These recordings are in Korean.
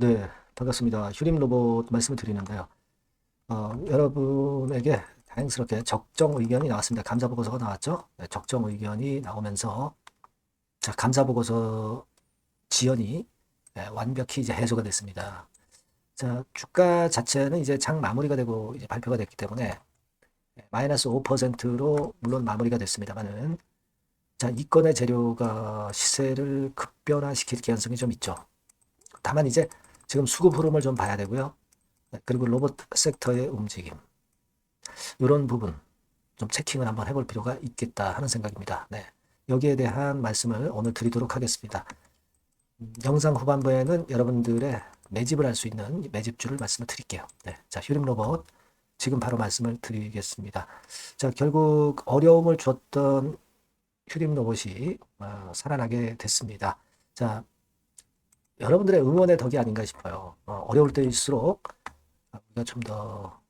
네, 반갑습니다. 휴림 로봇 말씀을 드리는데요. 어, 여러분에게 다행스럽게 적정 의견이 나왔습니다. 감사 보고서가 나왔죠? 네, 적정 의견이 나오면서 자, 감사 보고서 지연이 네, 완벽히 이제 해소가 됐습니다. 자, 주가 자체는 이제 장 마무리가 되고 이제 발표가 됐기 때문에 네, 마이너스 5%로 물론 마무리가 됐습니다만은 자, 이 건의 재료가 시세를 급변화시킬 가능성이 좀 있죠. 다만 이제 지금 수급 흐름을 좀 봐야 되고요. 네, 그리고 로봇 섹터의 움직임. 이런 부분 좀 체킹을 한번 해볼 필요가 있겠다 하는 생각입니다. 네. 여기에 대한 말씀을 오늘 드리도록 하겠습니다. 음, 영상 후반부에는 여러분들의 매집을 할 수 있는 매집주를 말씀을 드릴게요. 네. 자, 휴림 로봇 지금 바로 말씀을 드리겠습니다. 자, 결국 어려움을 줬던 휴림 로봇이 어, 살아나게 됐습니다. 자, 여러분들의 응원의 덕이 아닌가 싶어요. 어, 어려울 때일수록 우리가 좀 더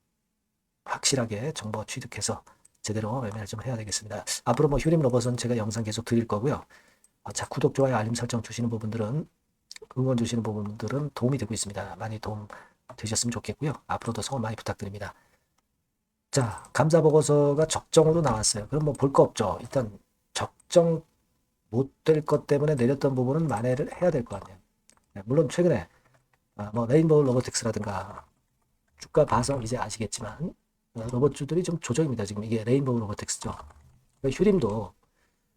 확실하게 정보 취득해서 제대로 매매를 좀 해야 되겠습니다. 앞으로 뭐 휴림 로봇은 제가 영상 계속 드릴 거고요. 어, 자, 구독, 좋아요, 알림 설정 주시는 부분들은 응원 주시는 부분들은 도움이 되고 있습니다. 많이 도움 되셨으면 좋겠고요. 앞으로도 성원 많이 부탁드립니다. 자, 감사 보고서가 적정으로 나왔어요. 그럼 뭐 볼 거 없죠. 일단 적정 못 될 것 때문에 내렸던 부분은 만회를 해야 될것 같네요. 네, 물론 최근에 아, 뭐 레인보우 로보틱스라든가 주가 봐서 이제 아시겠지만 어, 로봇주들이 좀 조정입니다. 지금 이게 레인보우 로보틱스죠. 그러니까 휴림도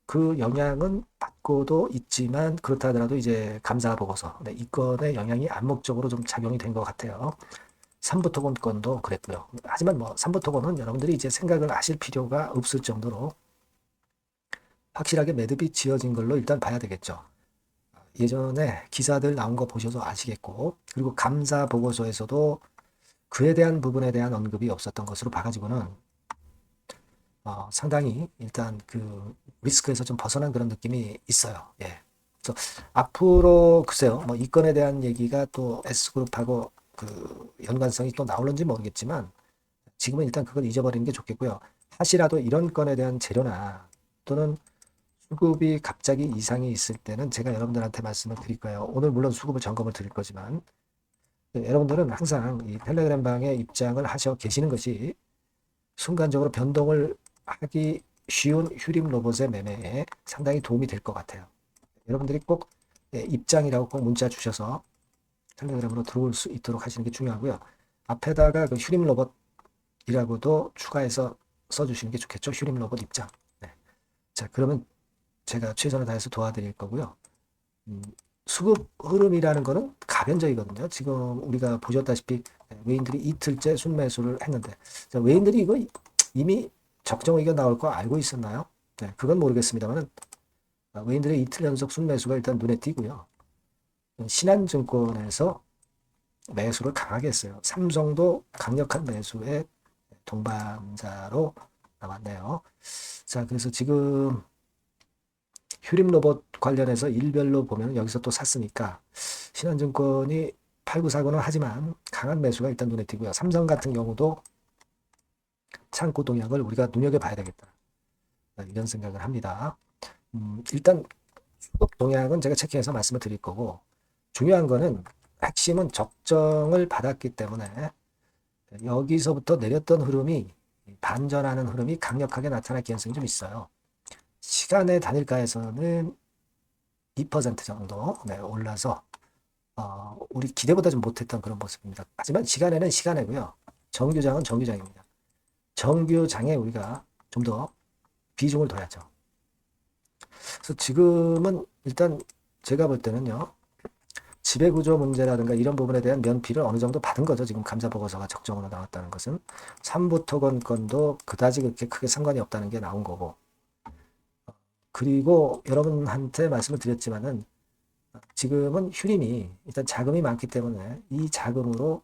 그 영향은 받고도 있지만 그렇다 하더라도 이제 감사 보고서 네, 이 건의 영향이 암묵적으로 좀 작용이 된 것 같아요. 삼부토건 건도 그랬고요. 하지만 뭐 삼부토건은 여러분들이 이제 생각을 하실 필요가 없을 정도로 확실하게 매듭이 지어진 걸로 일단 봐야 되겠죠. 예전에 기사들 나온 거 보셔도 아시겠고, 그리고 감사 보고서에서도 그에 대한 부분에 대한 언급이 없었던 것으로 봐가지고는 어, 상당히 일단 그 리스크에서 좀 벗어난 그런 느낌이 있어요. 예. 그래서 앞으로 글쎄요, 뭐 이 건에 대한 얘기가 또 S그룹하고 그 연관성이 또 나올는지 모르겠지만 지금은 일단 그걸 잊어버리는 게 좋겠고요. 하시라도 이런 건에 대한 재료나 또는 수급이 갑자기 이상이 있을 때는 제가 여러분들한테 말씀을 드릴 거예요. 오늘 물론 수급을 점검을 드릴 거지만 네, 여러분들은 항상 이 텔레그램 방에 입장을 하셔 계시는 것이 순간적으로 변동을 하기 쉬운 휴림 로봇의 매매에 상당히 도움이 될 것 같아요. 여러분들이 꼭 예, 입장이라고 꼭 문자 주셔서 텔레그램으로 들어올 수 있도록 하시는 게 중요하고요. 앞에다가 그 휴림 로봇이라고도 추가해서 써주시는 게 좋겠죠. 휴림 로봇 입장. 네. 자, 그러면 제가 최선을 다해서 도와드릴 거고요. 음, 수급 흐름이라는 거는 가변적이거든요. 지금 우리가 보셨다시피 외인들이 이틀째 순매수를 했는데 자, 외인들이 이거 이미 적정 의견 나올 거 알고 있었나요? 네, 그건 모르겠습니다만은 외인들의 이틀 연속 순매수가 일단 눈에 띄고요. 신한증권에서 매수를 강하게 했어요. 삼성도 강력한 매수의 동반자로 나왔네요. 자, 그래서 지금 휴림 로봇 관련해서 일별로 보면 여기서 또 샀으니까 신한증권이 팔고 사고는 하지만 강한 매수가 일단 눈에 띄고요. 삼성 같은 경우도 창고 동향을 우리가 눈여겨봐야 되겠다. 이런 생각을 합니다. 음, 일단 수급 동향은 제가 체크해서 말씀을 드릴 거고 중요한 거는 핵심은 적정을 받았기 때문에 여기서부터 내렸던 흐름이 반전하는 흐름이 강력하게 나타날 가능성이 좀 있어요. 시간의 단일가에서는 2% 정도 네, 올라서 어, 우리 기대보다 좀 못했던 그런 모습입니다. 하지만 시간에는 시간이고요. 정규장은 정규장입니다. 정규장에 우리가 좀 더 비중을 둬야죠. 그래서 지금은 일단 제가 볼 때는요. 지배구조 문제라든가 이런 부분에 대한 면피를 어느 정도 받은 거죠. 지금 감사보고서가 적정으로 나왔다는 것은. 삼부토건 건도 그다지 그렇게 크게 상관이 없다는 게 나온 거고. 그리고 여러분한테 말씀을 드렸지만은 지금은 휴림이 일단 자금이 많기 때문에 이 자금으로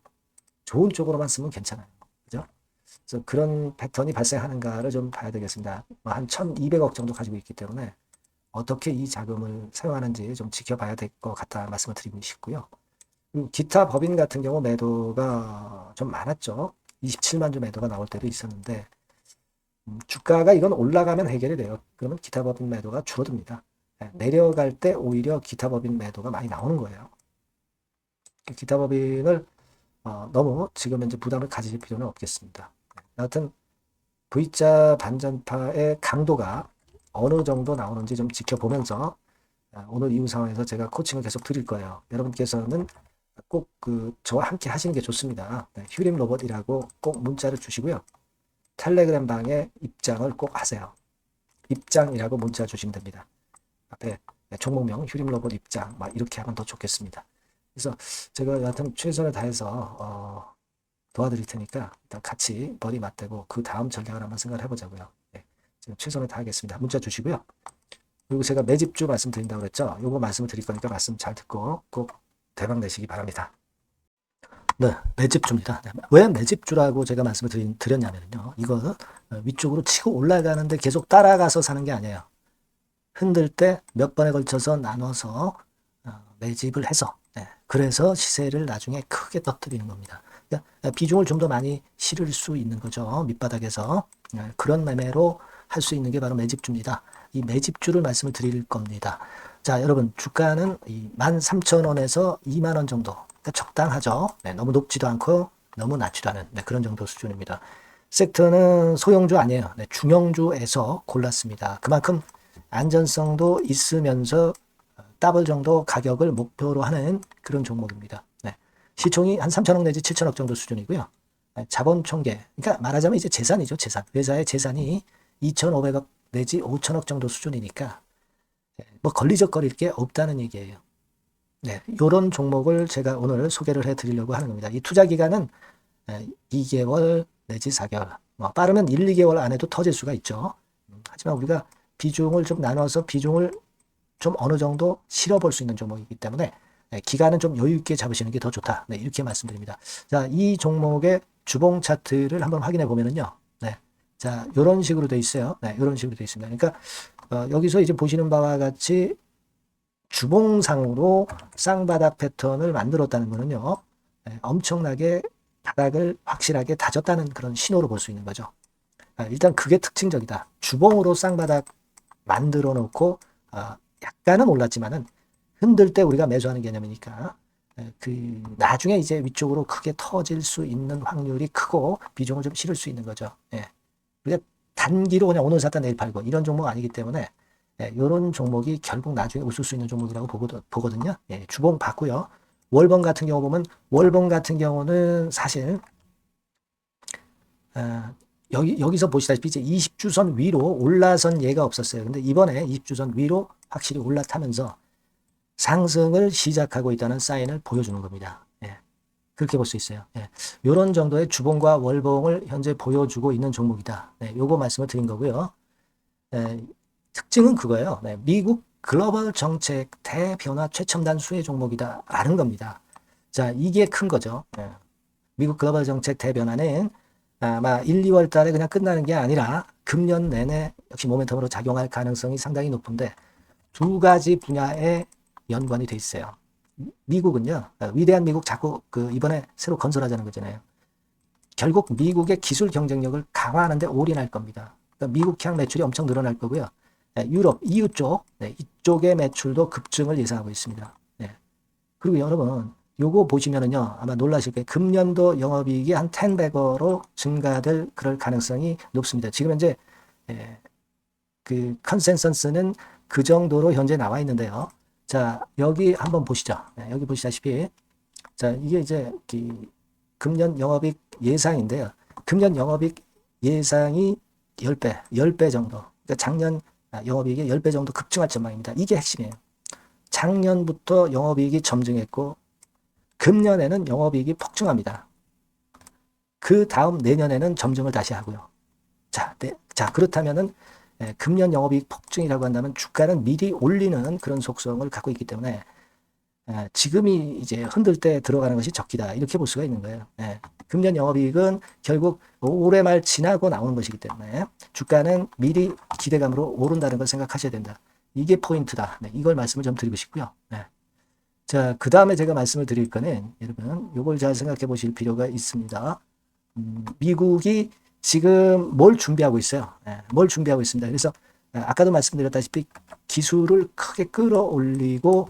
좋은 쪽으로만 쓰면 괜찮아요. 그죠? 그래서 그런 패턴이 발생하는가를 좀 봐야 되겠습니다. 뭐한 1200억 정도 가지고 있기 때문에 어떻게 이 자금을 사용하는지 좀 지켜봐야 될 것 같다 말씀을 드리고 싶고요. 기타 법인 같은 경우 매도가 좀 많았죠. 27만 주 매도가 나올 때도 있었는데 음, 주가가 이건 올라가면 해결이 돼요. 그러면 기타 법인 매도가 줄어듭니다. 네, 내려갈 때 오히려 기타 법인 매도가 많이 나오는 거예요. 기타 법인을 어, 너무 지금 현재 부담을 가지실 필요는 없겠습니다. 네, 여하튼 V자 반전파의 강도가 어느 정도 나오는지 좀 지켜보면서 아, 오늘 이후 상황에서 제가 코칭을 계속 드릴 거예요. 여러분께서는 꼭 그 저와 함께 하시는 게 좋습니다. 네, 휴림 로봇이라고 꼭 문자를 주시고요. 텔레그램 방에 입장을 꼭 하세요. 입장이라고 문자 주시면 됩니다. 앞에 네, 종목명 휴림 로봇 입장 막 이렇게 하면 더 좋겠습니다. 그래서 제가 여하튼 최선을 다해서 어, 도와드릴 테니까 일단 같이 머리 맞대고 그 다음 전략을 한번 생각을 해보자고요. 네, 지금 최선을 다하겠습니다. 문자 주시고요. 그리고 제가 매집주 말씀드린다고 그랬죠. 요거 말씀을 드릴 거니까 말씀 잘 듣고 꼭 대박 내시기 바랍니다. 네, 매집주입니다. 네, 왜 매집주라고 제가 말씀을 드린, 드렸냐면요. 이거는 위쪽으로 치고 올라가는데 계속 따라가서 사는 게 아니에요. 흔들 때 몇 번에 걸쳐서 나눠서 어, 매집을 해서 네, 그래서 시세를 나중에 크게 떠뜨리는 겁니다. 그러니까 비중을 좀 더 많이 실을 수 있는 거죠. 밑바닥에서 네, 그런 매매로 할 수 있는 게 바로 매집주입니다. 이 매집주를 말씀을 드릴 겁니다. 자, 여러분 주가는 이 13,000원에서 2만 원 정도. 그러니까 적당하죠. 네, 너무 높지도 않고 너무 낮지도 않은 네, 그런 정도 수준입니다. 섹터는 소형주 아니에요. 네, 중형주에서 골랐습니다. 그만큼 안전성도 있으면서 더블 정도 가격을 목표로 하는 그런 종목입니다. 네. 시총이 한 3천억 내지 7천억 정도 수준이고요. 네, 자본 총계, 그러니까 말하자면 이제 재산이죠, 재산. 회사의 재산이 2,500억 내지 5천억 정도 수준이니까 뭐 걸리적거릴 게 없다는 얘기예요. 네, 이런 종목을 제가 오늘 소개를 해 드리려고 하는 겁니다. 이 투자 기간은 2개월 내지 4개월, 뭐 빠르면 1, 2개월 안에도 터질 수가 있죠. 하지만 우리가 비중을 좀 나눠서 비중을 좀 어느 정도 실어 볼 수 있는 종목이기 때문에 기간은 좀 여유 있게 잡으시는 게 더 좋다. 네, 이렇게 말씀드립니다. 자, 이 종목의 주봉 차트를 한번 확인해 보면은요. 네. 자, 이런 식으로 돼 있어요. 네, 이런 식으로 돼 있습니다. 그러니까 어, 여기서 이제 보시는 바와 같이 주봉상으로 쌍바닥 패턴을 만들었다는 거는요. 네, 엄청나게 바닥을 확실하게 다졌다는 그런 신호로 볼 수 있는 거죠. 아, 일단 그게 특징적이다. 주봉으로 쌍바닥 만들어 놓고 아, 약간은 올랐지만은 흔들 때 우리가 매수하는 개념이니까 예, 그 나중에 이제 위쪽으로 크게 터질 수 있는 확률이 크고 비중을 좀 실을 수 있는 거죠. 예. 단기로 그냥 오늘 샀다 내일 팔고 이런 종목 아니기 때문에 예, 이런 종목이 결국 나중에 웃을 수 있는 종목이라고 보거든 요. 예, 주봉 봤고요. 월봉 같은 경우 보면 월봉 같은 경우는 사실 어, 여기 여기서 보시다시피 이제 20주선 위로 올라선 예가 없었어요. 근데 이번에 20주선 위로 확실히 올라타면서 상승을 시작하고 있다는 사인을 보여주는 겁니다. 예. 그렇게 볼 수 있어요. 예. 이런 정도의 주봉과 월봉을 현재 보여주고 있는 종목이다. 네, 요거 말씀을 드린 거고요. 예, 특징은 그거예요. 네, 미국 글로벌 정책 대변화 최첨단 수혜 종목이다. 라는 겁니다. 자, 이게 큰 거죠. 예. 미국 글로벌 정책 대변화는 아마 1, 2월 달에 그냥 끝나는 게 아니라 금년 내내 역시 모멘텀으로 작용할 가능성이 상당히 높은데 두 가지 분야에 연관이 돼 있어요. 미국은요, 위대한 미국 자꾸 그 이번에 새로 건설하자는 거잖아요. 결국 미국의 기술 경쟁력을 강화하는데 올인할 겁니다. 그러니까 미국향 매출이 엄청 늘어날 거고요. 네, 유럽, EU 쪽, 네, 이쪽의 매출도 급증을 예상하고 있습니다. 네. 그리고 여러분, 요거 보시면은요, 아마 놀라실 거예요. 금년도 영업이익이 한 10배거로 증가될 그럴 가능성이 높습니다. 지금 현재, 예, 그 컨센서스는 그 정도로 현재 나와 있는데요. 자, 여기 한번 보시죠. 네, 여기 보시다시피, 자, 이게 이제 그 금년 영업이익 예상인데요. 금년 영업이익 예상이 10배, 10배 정도. 그러니까 작년 영업이익이 10배 정도 급증할 전망입니다. 이게 핵심이에요. 작년부터 영업이익이 점증했고, 금년에는 영업이익이 폭증합니다. 그 다음 내년에는 점증을 다시 하고요. 자, 네, 자 그렇다면은 예, 금년 영업이익 폭증이라고 한다면 주가는 미리 올리는 그런 속성을 갖고 있기 때문에 예, 지금이 이제 흔들 때 들어가는 것이 적기다 이렇게 볼 수가 있는 거예요. 예, 금년 영업이익은 결국 올해 말 지나고 나오는 것이기 때문에 주가는 미리 기대감으로 오른다는 걸 생각하셔야 된다. 이게 포인트다. 네, 이걸 말씀을 좀 드리고 싶고요. 네. 자, 그 다음에 제가 말씀을 드릴 거는 여러분 이걸 잘 생각해 보실 필요가 있습니다. 음, 미국이 지금 뭘 준비하고 있어요. 네, 뭘 준비하고 있습니다. 그래서 아, 아까도 말씀드렸다시피 기술을 크게 끌어올리고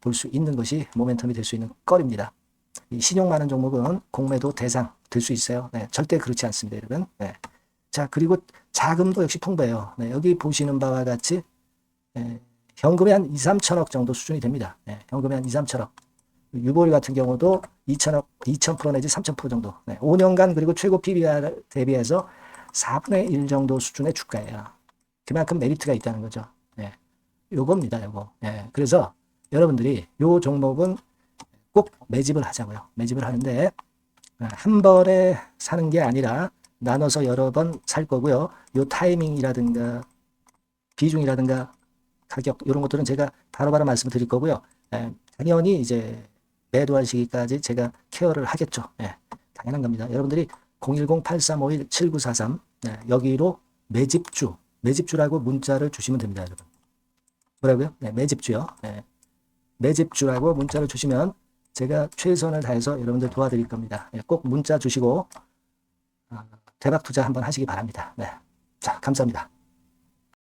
볼 수 있는 것이 모멘텀이 될 수 있는 거리입니다. 이 신용 많은 종목은 공매도 대상 될 수 있어요. 네, 절대 그렇지 않습니다, 여러분. 네. 자, 그리고 자금도 역시 풍부해요. 네, 여기 보시는 바와 같이 예, 현금이 한 2, 3천억 정도 수준이 됩니다. 예, 현금이 한 2, 3천억. 유보리 같은 경우도 2천억, 2,000% 내지 3,000% 정도. 네, 5년간 그리고 최고 PBR 대비해서 4분의 1 정도 수준의 주가예요. 그만큼 메리트가 있다는 거죠. 예, 요겁니다, 요거. 예, 그래서 여러분들이 요 종목은 꼭 매집을 하자고요. 매집을 하는데 아, 한 번에 사는 게 아니라 나눠서 여러 번 살 거고요. 요 타이밍이라든가 비중이라든가 가격 이런 것들은 제가 바로바로 말씀을 드릴 거고요. 예, 당연히 이제 매도할 시기까지 제가 케어를 하겠죠. 예, 당연한 겁니다. 여러분들이 010-8351-7943 예, 여기로 매집주, 매집주라고 문자를 주시면 됩니다, 여러분. 뭐라고요? 네, 매집주요. 예, 매집주라고 문자를 주시면 제가 최선을 다해서 여러분들 도와드릴 겁니다. 예, 꼭 문자 주시고 아, 대박 투자 한번 하시기 바랍니다. 네, 자 감사합니다.